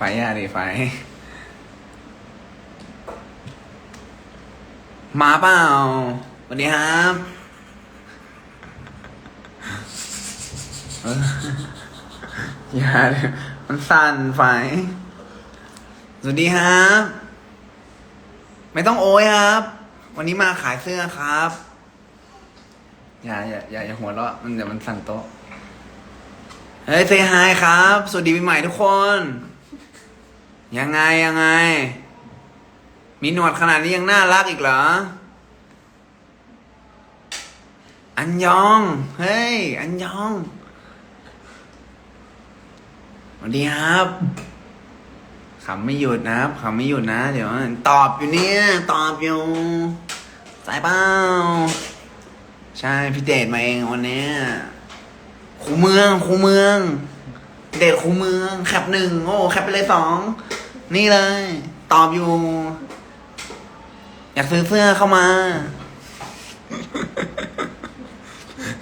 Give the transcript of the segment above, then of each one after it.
ไฟอะดิไฟ มาเปล่าสวัสดีครับอย่าเลยมันสั่นไฟ สวัสดีครับ ไม่ต้องโอ้ยครับ วันนี้มาขายเสื้อครับ อย่าอย่าอย่าอย่าหัวเราะมันเดี๋ยวมันสั่นโต๊ะ เฮ้ยเซฮายครับ สวัสดีปีใหม่ทุกคน ยังไงยังไง มีหนวดขนาดนี้ยังน่ารักอีกเหรอ อันยอง เฮ้ย อันยองสวัสดีครับขำไม่หยุดนะครับขำไม่หยุดนะ เดี๋ยว ตอบอยู่เนี่ย ตอบอยู่ สายเปล่าใช่พี่เดชมาเองวันนี้คูเมืองคูเมือง เดชคูเมืองแคปหนึ่งโอ้แคปไปเลยสอง นี่เลย ตอบอยู่ อยากซื้อเสื้อเข้ามา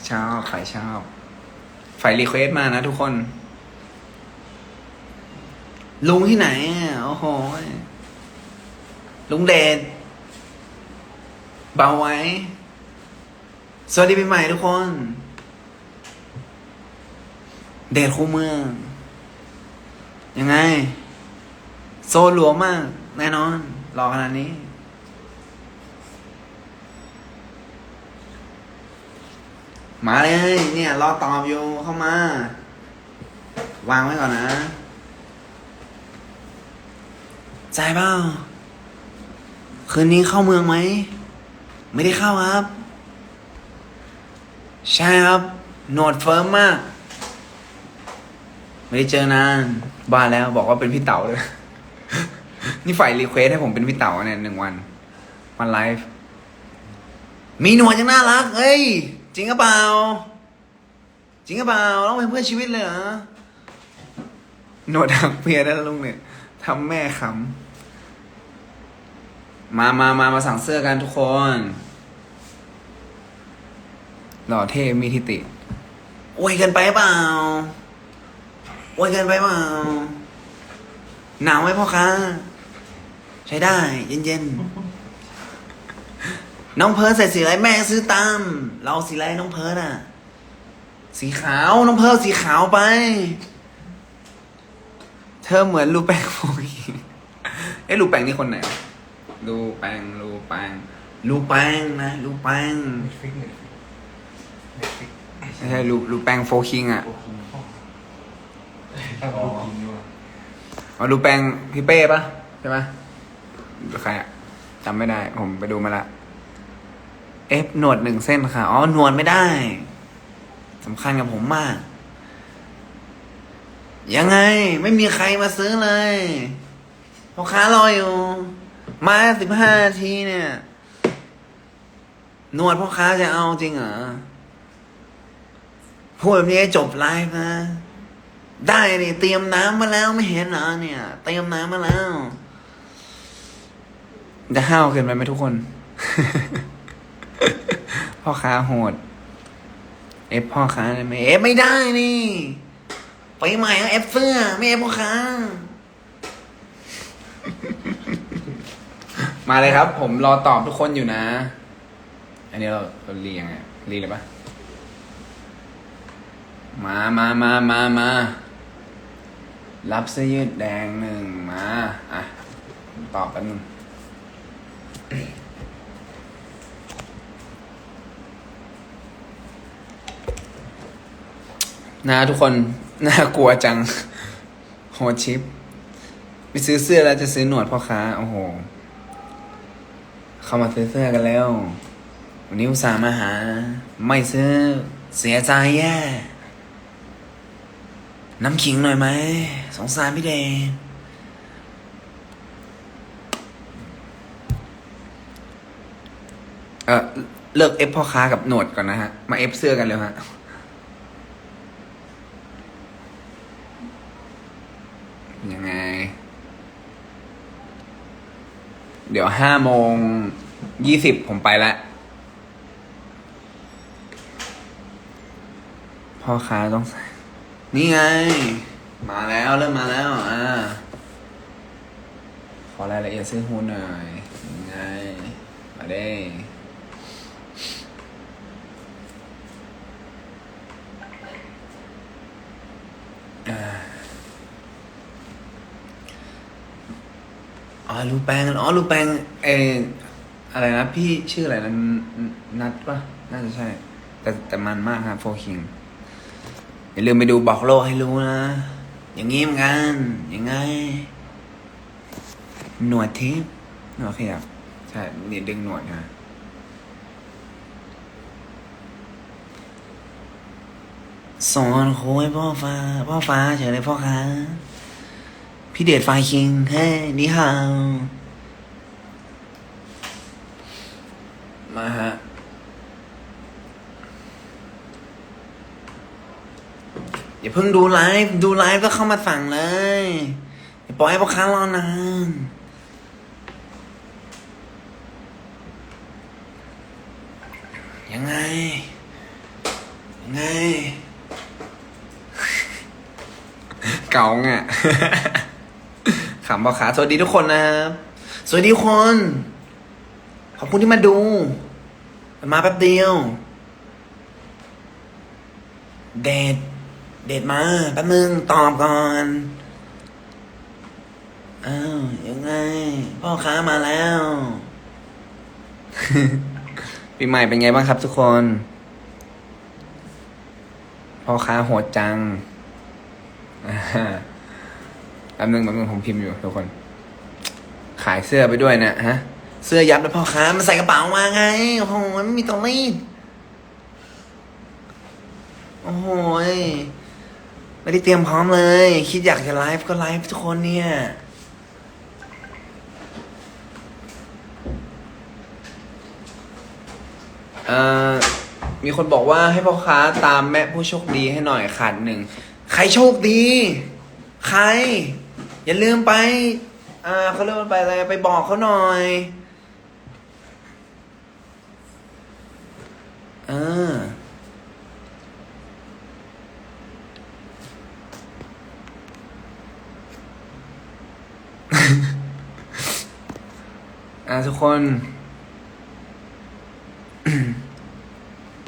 ชอบใครชอบไฟรีเควสมานะทุกคน ลุงที่ไหน โอ้โห ลุงเดชเบาไว้ สวัสดีปีใหม่ทุกคน เดชคู่เมือง ยังไง โซหลวมมาก แน่นอนรอขนาดนี้ มาเลย เนี่ย รอตอบอยู่เข้ามา วางไว้ก่อนนะ ใจเปล่าคืนนี้เข้าเมืองไหม ไม่ได้เข้าครับ ใช่ครับ หนวดเฟิร์มมาก ไม่ได้เจอนาน บ้าแล้วบอกว่าเป็นพี่เต๋าเลย นี่ฝ่ายรีเควสให้ผมเป็นพี่เต๋าเนี่ยหนึ่งวัน วันไลฟ์ มีหนวดยังน่ารักเฮ้ย จริงหรือเปล่า จริงหรือเปล่าต้องเป็นเพื่อนชีวิตเลยเหรอ หนวดหักเพียได้แล้วลุงเนี่ยทำแม่ขำ มามามามาสั่งเสื้อกันทุกคน หล่อเท่มีทิติอวยกินไปเปล่าอวยกินไปเปล่าหนาวไหมพ่อค้า ใช้ได้ เย็นๆ น้องเพิร์ดใส่สีอะไรแม่ซื้อตาม เราสีอะไรน้องเพิร์ดอะ สีขาวน้องเพิร์ดสีขาวไป เธอเหมือนลูแปงโฟกีเอ้ลูแปงนี่คนไหนวะลูแปงลูแปงลูแปงนะลูแปงเน็ตฟิกเน็ตฟิกเน็ตฟิกไม่ใช่ลูลูแปงโฟคิงอะโอ้โหตั้งโฟกิงด้วยอ๋อลูแปงพี่เป้ปะใช่ไหมหรือ ใครอะจำไม่ได้ ผมไปดูมาละเอฟหนวดหนึ่งเส้นค่ะ อ๋อ หนวดไม่ได้สำคัญกับผมมาก ยังไง ไม่มีใครมาซื้อเลยพ่อค้ารออยู่ มาสิบห้าทีเนี่ย หนวดพ่อค้าจะเอาจริงเหรอ พูดแบบนี้จบไลฟ์นะ ได้นี่เตรียมน้ำมาแล้วไม่เห็นเหรอเนี่ย เตรียมน้ำมาแล้ว จะห้าวเกินไปไหมทุกคน พ่อค้าโหด เอฟพ่อค้าได้ไหมเอฟไม่ได้นี่ ไปใหม่เอาเอฟเสื้อไม่เอฟพ่อค้า มาเลยครับ ผมรอตอบทุกคนอยู่นะ อันนี้เราเรารียงไงรีเลยปะมามามามามารับเสื้อยืดแดงหนึ่งมา อะ ตอบแป๊บนึง นะทุกคนน่ากลัวจัง โหชิป ไปซื้อเสื้อแล้วจะซื้อหนวดพ่อค้า โอ้โห เข้ามาซื้อเสื้อกันแล้ว วันนี้อุตส่าห์มาหา ไม่ซื้อเสียใจแย่ น้ำขิงหน่อยไหม สงสารพี่เดช เออเลิกเอฟพ่อค้ากับหนวดก่อนนะฮะ มาเอฟเสื้อกันเลยฮะยังไง เดี๋ยวห้าโมงยี่สิบผมไปล้วพ่อค้าต้องใส่ นี่ไง มาแล้วเริ่มมาแล้ว อ่า ขอรายละเอียดซื้อหุ้นหน่อยยังไง มาเด้ อ๋อลูแปงอ๋อลูแปงเอออะไรนะ พี่ชื่ออะไรนะนนัดปะน่าจะใช่ แต่แต่มันมากครับโฟคิงอย่าลืมไปดูบอกโลกให้รู้นะ อย่างงี้เหมือนกันยังไง หนวดทิพย์หนวดขยับใช่นี่ดึงหนวดนะสอนโค้ยพ่อฟ้า พ่อฟ้าเฉยเลยพ่อค้า พี่เดชไฟคิงเฮ้ยนี่ฮาวมาฮะ อย่าเพิ่งดูไลฟ์ ดูไลฟ์ก็เข้ามาสั่งเลย อย่าปล่อยให้พ่อค้ารอนานยังไง ยังไง เก่าไง ขำพ่อค้าสวัสดีทุกคนนะครับสวัสดีทุกคน ขอบคุณที่มาดู มาแป๊บเดียวเดทเดทมาแป๊บนึงตอบก่อนอ้าวยังไง พ่อค้ามาแล้วปีใหม่เป็นไงบ้างครับทุกคน พ่อค้าโหดจังอ่า แป๊บนึงแป๊บนึงผมพิมพ์อยู่ทุกคน ขายเสื้อไปด้วยนะฮะ เสื้อยับแล้วพ่อค้ามันใส่กระเป๋ามาไง โอ้โหมันไม่มีตรงรีดโอ้โหยไม่ได้เตรียมพร้อมเลย คิดอยากจะไลฟ์ก็ไลฟ์ทุกคนเนี่ยเอ่อมีคนบอกว่าให้พ่อค้าตามแม่ผู้โชคดีให้หน่อยขาดหนึ่ง ใครโชคดี ใคร อย่าลืมไป อ่าเขาเรียกว่าไปอะไรไปบอกเขาหน่อยเอออ่าทุกคน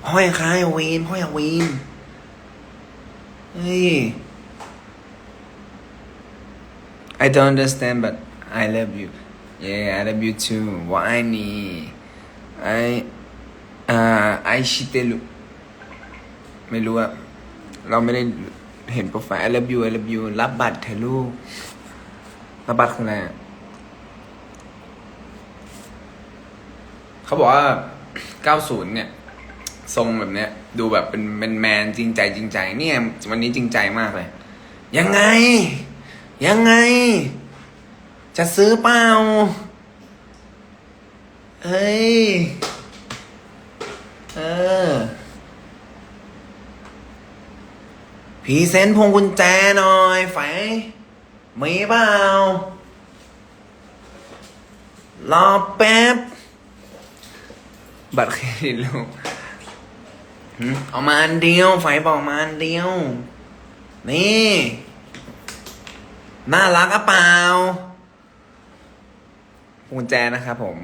พ่อยากคายวีนพ่อยวีนเฮ้ย I don't understand but I love you yeah I love you too ว่าไอ้นี่ไออ่าไอชิเตลุไม่รู้อะเราไม่ได้เห็นโปรไฟล์ I love you I love you รับบัตรเธอลูกรับบัตรคืออะไรเขาบอกว่า 90 เนี่ย ทรงแบบเนี้ย ดูแบบเป็นเป็นแมนจริงใจจริงใจ เนี่ย วันนี้จริงใจมากเลย ยังไง ยังไง จะซื้อเปล่าเฮ้ย เออพรีเซนต์พวงกุญแจหน่อยไฟมีเปล่า รอแป๊บ บัตรเครดิตลูกเอามาอันเดียว ไฟบอกมาอันเดียว นี่ น่ารักอะเปล่ากุญแจนะครับผม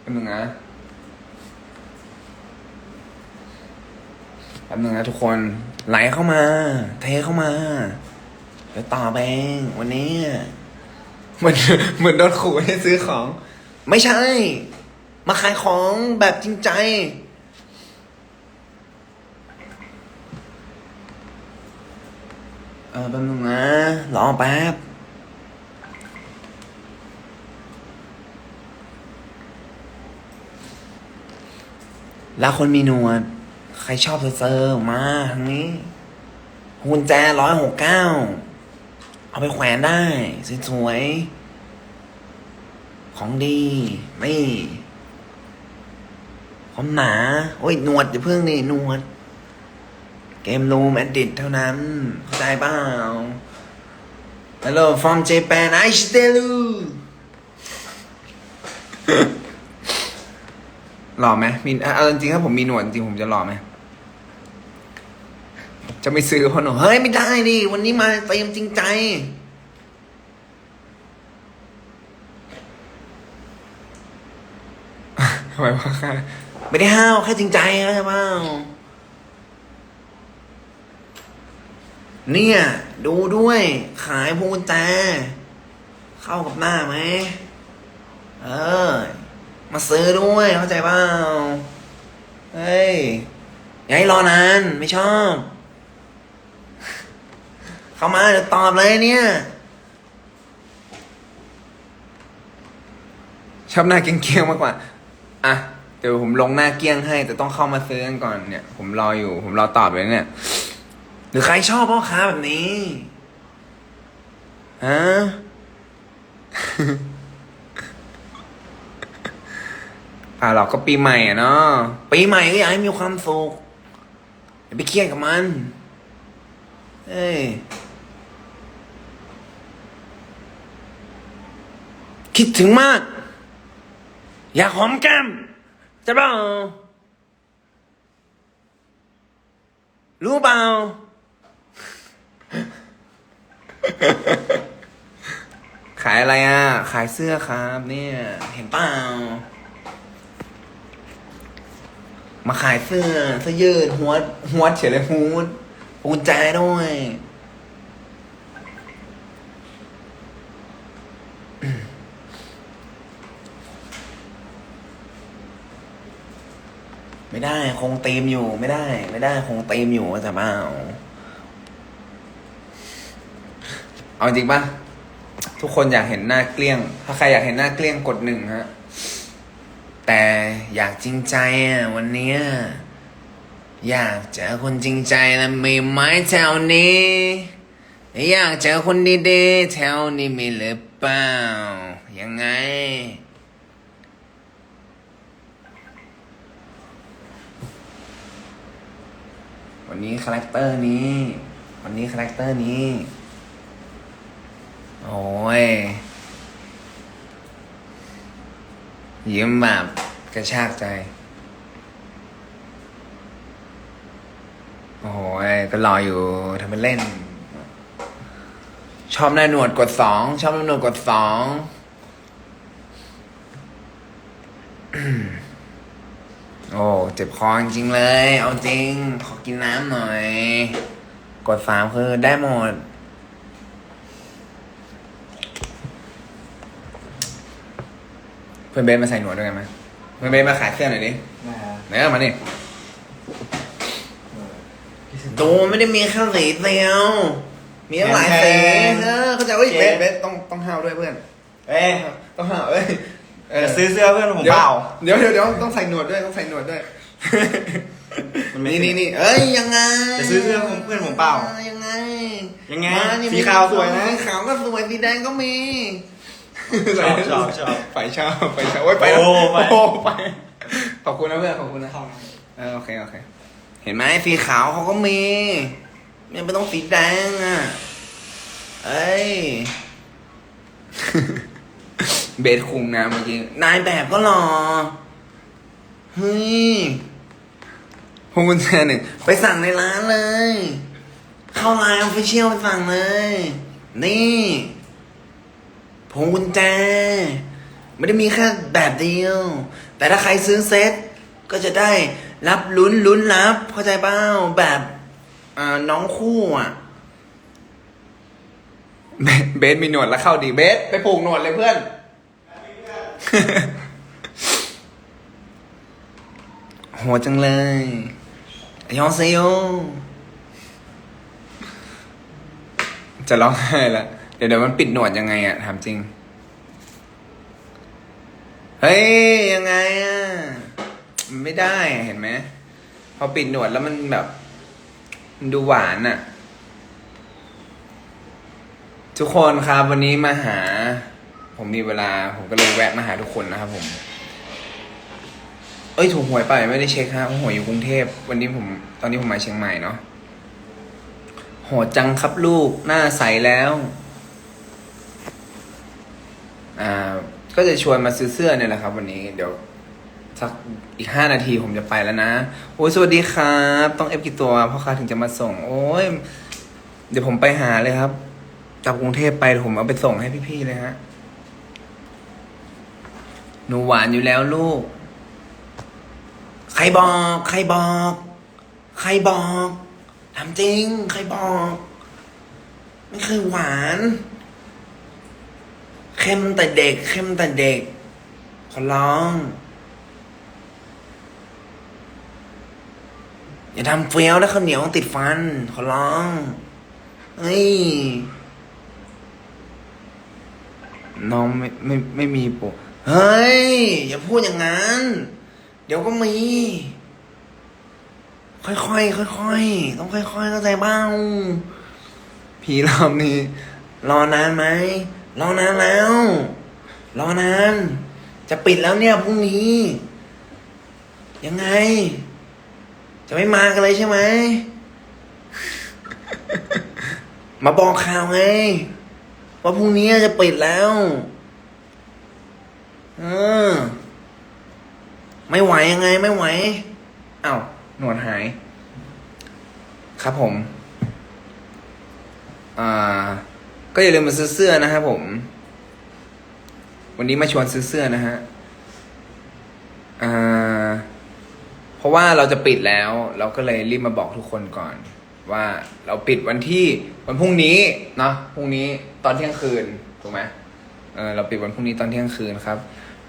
แป๊บนึงนะแป๊บนึงนะทุกคน ไหลเข้ามา เทเข้ามา เดี๋ยวต่อไปเองวันนี้เหมือนเหมือนโดนขู่ให้ซื้อของ ไม่ใช่ มาขายของแบบจริงใจ อแป๊บนึงนะรอแป๊บแล้วคนมีหนวด ใครชอบเซอร์มาทางนี้กุญแจร้อยหกเก้า เอาไปแขวนได้ สวยๆ ของดี นี่ความหนา โอ้ย หนวดอย่าเพิ่งนี่หนวด เกมโลแมนดิดเท่านั้น เข้าใจเปล่า Hello from Japan I still หล่อไหมมีเอาจริงๆถ้าผมมีหนวดจริงผมจะหล่อไหมจะไม่ซื้อเพราะหนูเฮ้ยไม่ได้ดิวันนี้มาเต็มจริงใจทำไมวะค่ะไม่ได้ห้าวแค่จริงใจเข้าใจเปล่า เนี่ย ดูด้วย ขายพวงกุญแจ เข้ากับหน้าไหม เออ มาซื้อด้วยเข้าใจเปล่าเฮ้ยอย่าให้รอนาน ไม่ชอบ เข้ามาเดี๋ยวตอบเลยเนี่ย ชอบหน้าเกี้ยงๆมากกว่า อะ เดี๋ยวผมลงหน้าเกี้ยงให้ แต่ต้องเข้ามาซื้อกันก่อนเนี่ย ผมรออยู่ ผมรอตอบเลยเนี่ย หรือใครชอบพ่อค้าแบบนี้ฮะอ่าเราก็ปีใหม่อะเนาะปีใหม่ก็อยากให้มีความสุขอย่าไปเครียดกับมัน เอ้ยคิดถึงมาก อยากหอมแก้มจะเปล่ารู้เปล่า ขายอะไรอะ ขายเสื้อครับ เนี่ย เห็นเปล่า มาขายเสื้อเสื้อยืดหัวหัวเฉยเลยฮูดปูนใจด้วยไม่ได้คงเต็มอยู่ไม่ได้ ไม่ได้คงเต็มอยู่แต่เปล่า เอาจริงปะทุกคนอยากเห็นหน้าเกลี้ยง ถ้าใครอยากเห็นหน้าเกลี้ยงกดหนึ่งฮะ แต่อยากจริงใจอะวันนี้ อยากเจอคนจริงใจแล้วมีไหมแถวนี้ อยากเจอคนดีๆแถวนี้มีหรือเปล่า ยังไง วันนี้คาแรคเตอร์นี้ วันนี้คาแรคเตอร์นี้ โอ้ย ยิ้มแบบกระชากใจ โอ้ย ก็รออยู่ทำเป็นเล่น ชอบหน้าหนวดกดสอง ชอบหน้าหนวดกดสองโอ้เจ็บคอจริงเลย เอาจริง ขอกินน้ำหน่อย กดสามคือได้หมด พื่อนเบนมาใส่หนวดด้วยกันไหมเพื่อนเบนมาขายเสื้อหน่อยดินะฮะเนื้อมาดิเออพี่สิงตัวไม่ได้มีแค่สีเดียว มีตั้งหลายสีแพงเออเข้าใจว่าเจ๊เบสเบสต้องต้องห้าวด้วยเพื่อน เอ้ยต้องห้าวเอ้ยเออจะซื้อเสื้อเพื่อนผมดี๋ยวเปล่า เดี๋ยวเดี๋ยวเดี๋ยวต้องใส่หนวดด้วยต้องใส่หนวดด้วยมันไม่นี่นี่นี่เอ้ยยังไงจะซื้อเสื้อผมเพื่อนผมเปล่า ยังไงยังไงมานี่สีขาวสวยนะสีขาวก็สวยสีแดงก็มี ชอบชอบชอบไปชอบไปชอบโอ้ยไปแล้วโอ้ไป โอ้ไป ขอบคุณนะเพื่อนขอบคุณนะเออโอเคโอเค เห็นไหมสีขาวเขาก็มีเนี่ยไม่ต้องสีแดงอะ เอ้ย เบสคุงนะเมื่อกี้นายแบบก็หล่อเฮ้ยพวงกุญแจหนึ่งไปสั่งในร้านเลย เข้าไลน์ออฟฟิเชียลไปสั่งเลย นี่ พวงกุญแจ ไม่ได้มีแค่แบบเดียว แต่ถ้าใครซื้อเซ็ตก็จะได้รับลุ้นลุ้นรับ เข้าใจเปล่าแบบอ่าน้องคู่อะ เบสมีหนวดแล้วเข้าดีเบสไปปลูกหนวดเลยเพื่อน โหดจังเลยยองเซโยจะร้องไห้ละ ดี๋ยวเดี๋ยวมันปิดหนวดยังไงอะถามจริง เฮ้ย ยังไงอะมันไม่ได้เห็นไหมพอปิดหนวดแล้วมันแบบมันดูหวานอะทุกคนครับวันนี้มาหา ผมมีเวลา ผมก็เลยแวะมาหาทุกคนนะครับผมเอ้ยถูกหวยไปไม่ได้เช็คครับหวยอยู่กรุงเทพวันนี้ผมตอนนี้ผมมาเชียงใหม่เนาะโหดจังครับลูกหน้าใสแล้ว อ่าก็จะชวนมาซื้อเสื้อเนี่ยแหละครับ วันนี้เดี๋ยวสักอีกห้านาทีผมจะไปแล้วนะโอ้ยสวัสดีครับ ต้องเอฟกี่ตัวพ่อค้าถึงจะมาส่ง โอ้ยเดี๋ยวผมไปหาเลยครับกลับกรุงเทพไปเดี๋ยวผมเอาไปส่งให้พี่ๆเลยฮะหนูหวานอยู่แล้วลูก ใครบอก ใครบอก ใครบอกถามจริง ใครบอก ไม่เคยหวาน เค็มแต่เด็กเค็มแต่เด็ก ขอร้อง อย่าทำเฟี้ยวแล้วข้าวเหนียวติดฟัน ขอร้องเฮ้ยน้องไม่ไม่ไม่มีปกเฮ้ย อย่าพูดอย่างนั้น เดี๋ยวก็มี ค่อยๆค่อยๆต้องค่อยๆเข้าใจบ้าง พี่รอบนี้ รอนานไหม รอนานแล้ว รอนาน จะปิดแล้วเนี่ยพรุ่งนี้ ยังไง จะไม่มากันเลยใช่ไหม มาบอกข่าวไง ว่าพรุ่งนี้จะปิดแล้วเออไม่ไหวยังไงไม่ไหวอ้าวหนวดหาย ครับผม อ่า ก็อย่าลืมมาซื้อเสื้อนะครับผม วันนี้มาชวนซื้อเสื้อนะฮะอ่าเพราะว่าเราจะปิดแล้ว เราก็เลยรีบมาบอกทุกคนก่อน ว่าเราปิดวันที่วันพรุ่งนี้เนาะพรุ่งนี้ตอนเที่ยงคืนถูกไหมเออเราปิดวันพรุ่งนี้ตอนเที่ยงคืนครับ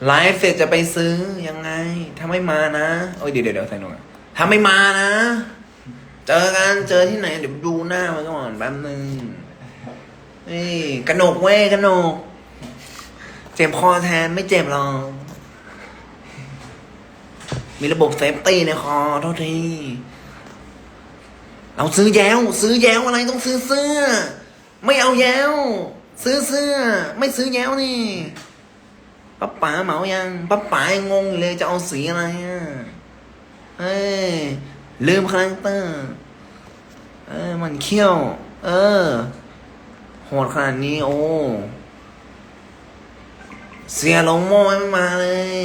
ไลฟ์เสร็จจะไปซื้อยังไง ถ้าไม่มานะโอ้ยเดี๋ยวเดี๋ยวเดี๋ยวใส่หน่อยถ้าไม่มานะ เจอกันเจอที่ไหนเดี๋ยวดูหน้ามันก่อนแป๊บนึง นี่กระหนกเว้ยกระหนก เจ็บคอแทนไม่เจ็บหรอกมีระบบเซฟตี้ในคอโทษทีเราซื้อแย้ว ซื้อแย้วอะไรต้องซื้อเสื้อ ไม่เอาแย้ว ซื้อเสื้อ ไม่ซื้อแย้วนี่ป้าป๋าเหมายังป้าป๋ายังงงเลยจะเอาสีอะไรอะเฮ้ยลืมคาแรคเตอร์เออมันเขี้ยว เออ หดขนาดนี้โอ้ เสียลงโม่ไม่มาเลย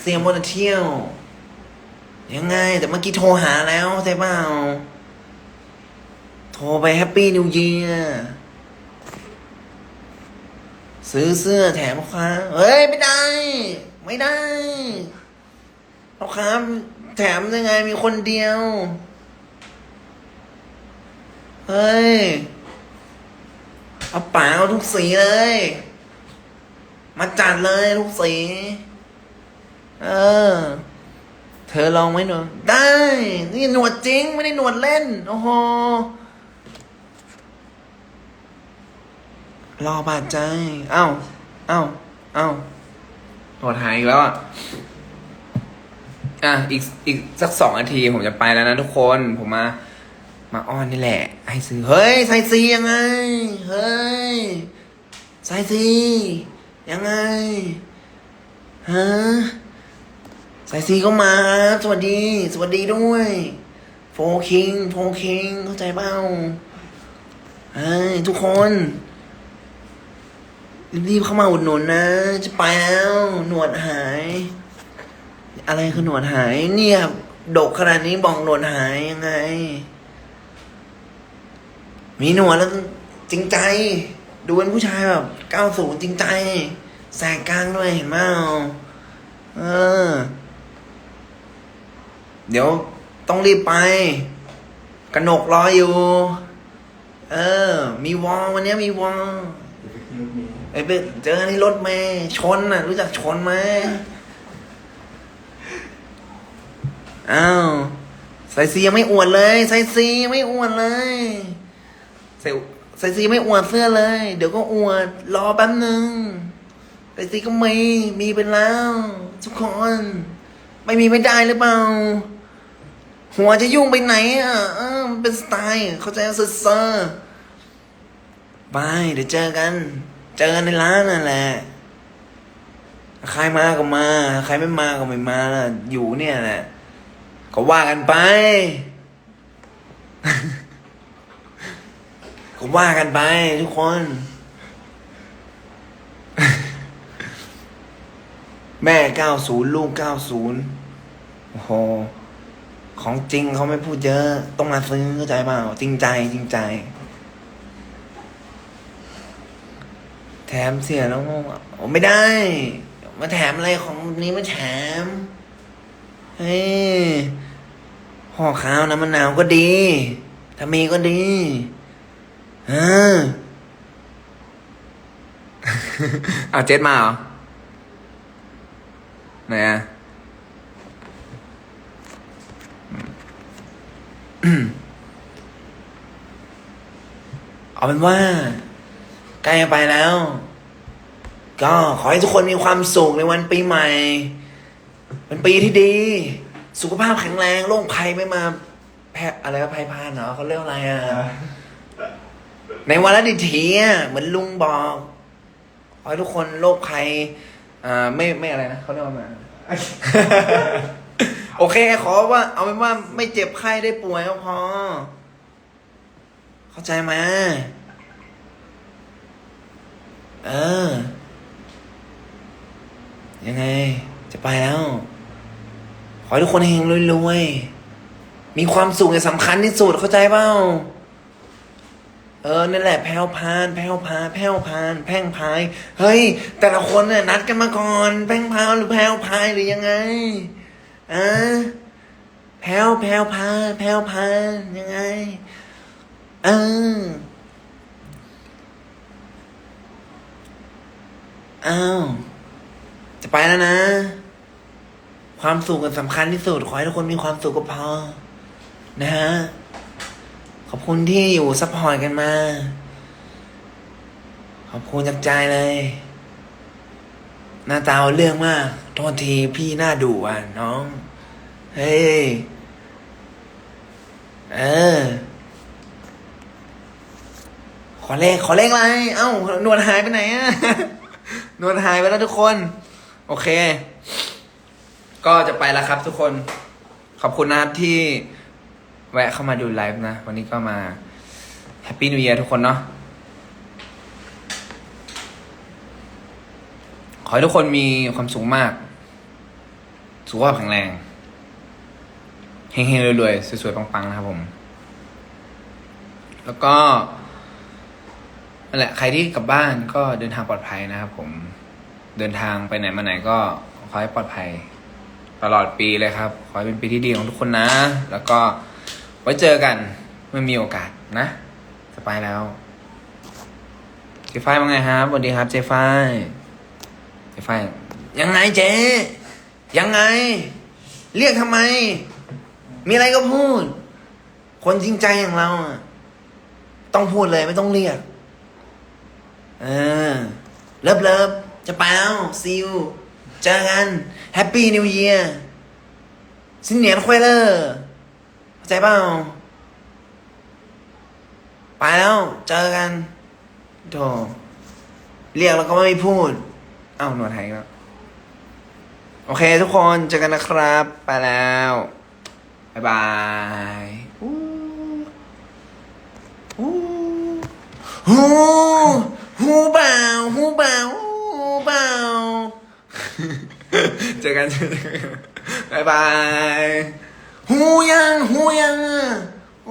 เสียหมดเที่ยว ยังไง แต่เมื่อกี้โทรหาแล้วใช่เปล่า โทรไปแฮปปี้นิว e ยีร์ซื้อเสื้อแถมค้าเฮ้ย ไม่ได้ ไม่ได้ลูกค้าแถมยังไงมีคนเดียว เฮ้ย เอาเปล่าทุกสีเลย มาจัดเลยทุกสี เออ เธอลองไหมหนูได้ นี่หนวดจริง ไม่ได้หนวดเล่น โอ้โหรอบาดใจ เอ้า เอ้า เอ้าหนวดหายอีกแล้วอะ อะ อีก อีกสักสองนาทีผมจะไปแล้วนะทุกคน ผมมา มาอ้อนนี่แหละ ให้ซื้อ เฮ้ยใส่ซียังไง เฮ้ยใส่ซียังไงฮะสายซีก็มา สวัสดี สวัสดีด้วยโฟคิงโฟคิงเข้าใจเปล่าเฮ้ยทุกคนรีบเข้ามาอุดหนุนนะ จะไปแล้ว หนวดหาย อะไรคือหนวดหาย เนี่ย ดกขนาดนี้บอกหนวดหายยังไง มีหนวดแล้วจริงใจ ดูเป็นผู้ชายแบบเก้าสูงจริงใจ แสกกลางด้วยเห็นไหมเออ เดี๋ยวต้องรีบไปกระหนกรออยู่ เออ มีวอลวันนี้มีวอลเดี๋ยวไปขึ้นรถเมล์ไอ้ไปเจอที่รถเมย์ชนน่ะ รู้จักชนไหมอ้าวใส่ซียังไม่อวดเลยใส่ซียังไม่อวดเลย ใส่ใส่ซีไม่อวดเสื้อเลย เดี๋ยวก็อวดรอแป๊บนึงใส่ซีก็มีมีไปแล้ว ทุกคน ไม่มีไม่ได้หรือเปล่า หัวจะยุ่งไปไหนอะเออมันเป็นสไตล์เขาใจเซอร์เซอร์บายเดี๋ยวเจอกัน เจอกันในร้านนั่นแหละใครมาก็มา ใครไม่มาก็ไม่มาล่ะอยู่เนี่ยแหละก็ว่ากันไป ก็ว่ากันไปทุกคน แม่เก้าศูนย์ลูกเก้าศูนย์โอ้โห ของจริงเขาไม่พูดเยอะ ต้องมาซื้อเข้าใจเปล่า จริงใจจริงใจ แถมเสียแล้วงงอะโอ้ไม่ได้ มาแถมอะไรของนี้มาแถม เฮ้ยห่อข้าวน้ำมะนาวก็ดีถ้ามีก็ดี ออเอาเจ็ดมาเหรอ ไหนอะอืมเอาเป็นว่าใกล้จะไปแล้ว ก็ขอให้ทุกคนมีความสุขในวันปีใหม่ เป็นปีที่ดี สุขภาพแข็งแรง โรคภัยไม่มา แพ้อะไรว่าภัยพานเหรอเขาเรียกอะไรอะ ในวันละดิถีอะเหมือนลุงบอกขอให้ทุกคนโรคภัยอ่าไม่ไม่อะไรนะเขาเรียกว่ามา โอเค ขอว่า เอาเป็นว่าไม่เจ็บไข้ได้ป่วยก็พอ เข้าใจไหมเออ ยังไง จะไปแล้ว ขอให้ทุกคนเฮงรวยๆ มีความสุขเนี่ยสำคัญที่สุดเข้าใจเปล่า เออนั่นแหละแพ้วพาน แพ้วพาแพ้วพาน แพ่งพาย เฮ้ย แต่ละคนเนี่ยนัดกันมาก่อน แพ่งพาวหรือแพ้วพายหรือยังไงอะแพ้วแพ้วพาแพ้วพานยังไงเอออ้าวจะไปแล้วนะ ความสุขกันสำคัญที่สุด ขอให้ทุกคนมีความสุขก็พอ นะฮะ ขอบคุณที่อยู่ซัพพอร์ตกันมา ขอบคุณจากใจเลย หน้าตาเอาเรื่องมาก โทษทีพี่หน้าดุอะ น้อง เฮ้ย เออ ขอเลขขอเลขอะไร เอ้า นวดหายไปไหนอะนวดหายไปแล้วทุกคน โอเค ก็จะไปแล้วครับทุกคน ขอบคุณนะครับที่ แวะเข้ามาดูไลฟ์นะ วันนี้ก็มาแฮปปี้นิว e ย r ทุกคนเนาะขอให้ทุกคนมีความสุขมาก สุขภาพแข็งแรงเฮงๆรวยๆสวยๆปังๆนะครับผม แล้วก็นั่นแหละ ใครที่กลับบ้านก็เดินทางปลอดภัยนะครับผม เดินทางไปไหนมาไหนก็ขอให้ปลอดภัย ตลอดปีเลยครับ ขอให้เป็นปีที่ดีของทุกคนนะ แล้วก็ ไว้เจอกันเมื่อมีโอกาสนะจะไปแล้วเจฟายว่าไงครับสวัสดีครับเจฟายเจฟายยังไงเจยังไง เรียกทำไม มีอะไรก็พูด คนจริงใจอย่างเราต้องพูดเลยไม่ต้องเรียก เออ เลิฟเลิฟจะไปแล้วซิวเจอกันแฮปปี้นิว e ย r สินเหนียนควายเลอร์ ใจเปล่าไปแล้ว เจอกันโถเรียกแล้วก็ไม่พูด เอ้าหนวดหายแล้ว โอเคทุกคนเจอกันนะครับ ไปแล้ว บ๊ายบายอู้อู้ฮูฮูเบาฮูเบาฮูเบาเจอกันเจอกัน บ๊ายบาย ฮูยังฮูยังอะโ